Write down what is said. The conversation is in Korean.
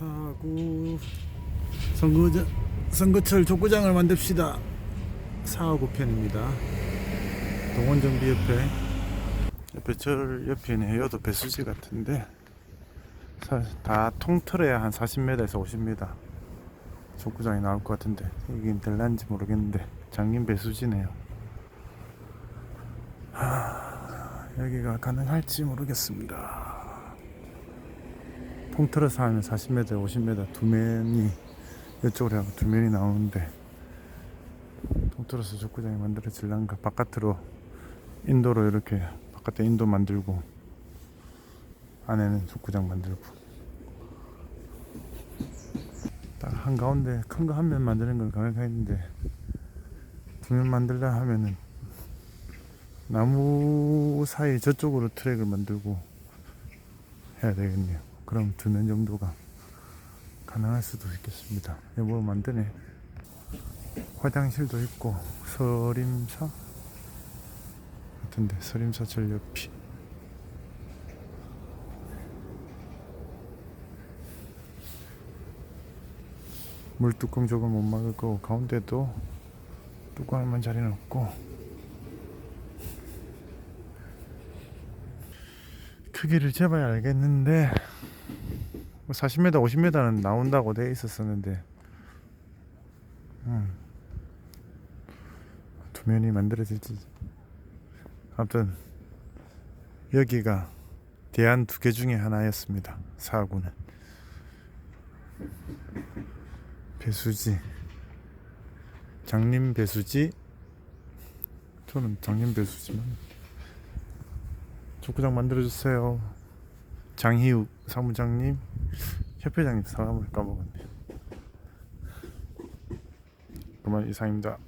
사구 선거장 선거철 족구장을 만듭시다. 4하고 편입니다. 동원정비 옆에 옆에 절 옆에는 해여도 배수지 같은데 사- 다 통틀어야 한 40m에서 50m 족구장이 나올 것 같은데 여긴 될란지 모르겠는데 장님 배수지네요. 하, 여기가 가능할지 모르겠습니다. 통틀어서 하면 40m, 50m 두 면이 이쪽으로 하고 두 면이 나오는데 통틀어서 족구장이 만들어질란가 바깥으로 인도로 이렇게 바깥에 인도 만들고 안에는 족구장 만들고 딱 한가운데 큰 거 한 면 만드는 건 가능했는데 두 면 만들려 하면은 나무 사이 저쪽으로 트랙을 만들고 해야 되겠네요. 그럼 두 면 정도가 가능할 수도 있겠습니다. 여보 만드네. 화장실도 있고 서림사 같은데 서림사 절 옆이 물뚜껑 저거 못 막을 거고 가운데도 뚜껑 할만 자리는 없고 크기를 재봐야 알겠는데 뭐 40m, 50m는 나온다고 돼 있었었는데. 음. 두 면이 만들어질지. 아무튼 여기가 대안 두 개 중에 하나였습니다 사구는. 배수지. 장림 배수지? 저는 장림 배수지만 족구장 만들어주세요. 장희욱 사무장님 협 회장님 성함을 까먹었네요. 그만 이상입니다